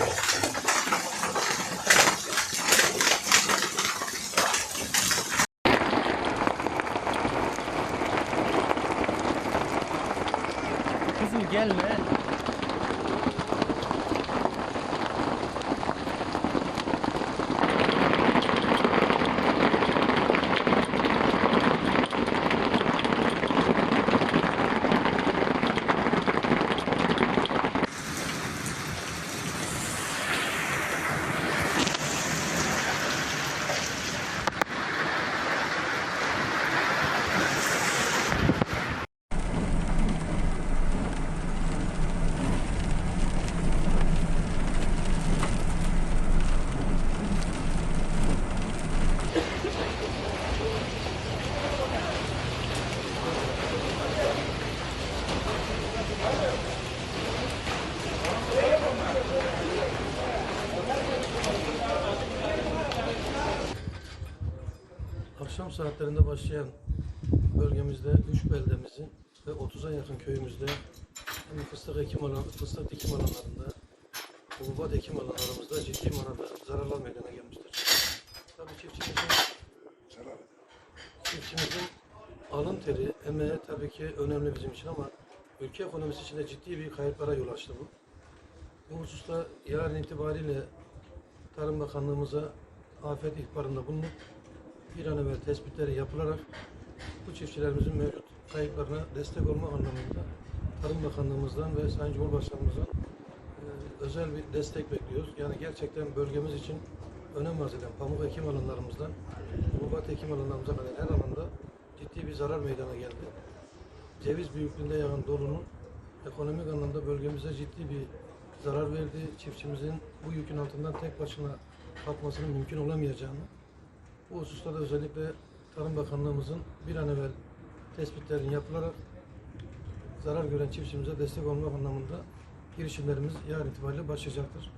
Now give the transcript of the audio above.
Kızım gelme. Akşam saatlerinde başlayan bölgemizde 3 beldemizin ve 30'a yakın köyümüzde hem fıstık ekim alan, fıstık dikim alanlarında, hububat ekim alanlarımızda ciddi manada zararlar meydana gelmiştir. Tabii çiftçimizin, çiftçimizin alın teri, emeği tabii ki önemli bizim için ama ülke ekonomisi için de ciddi bir kayıplara yol açtı bu. Bu hususta yarın itibariyle Tarım Bakanlığımıza afet ihbarında bulunup bir an evvel tespitleri yapılarak bu çiftçilerimizin mevcut kayıplarına destek olma anlamında Tarım Bakanlığımızdan ve Sayın Cumhurbaşkanımızdan e, özel bir destek bekliyoruz. Yani gerçekten bölgemiz için önem arz eden pamuk ekim alanlarımızdan hububat ekim alanlarımıza kadar her alanda ciddi bir zarar meydana geldi. Ceviz büyüklüğünde yağan dolunun ekonomik anlamda bölgemize ciddi bir zarar verdi. Çiftçimizin bu yükün altından tek başına kalkmasının mümkün olamayacağını bu hususta da özellikle Tarım Bakanlığımızın bir an evvel tespitlerin yapılarak zarar gören çiftçimize destek olmak anlamında girişimlerimiz yarın itibariyle başlayacaktır.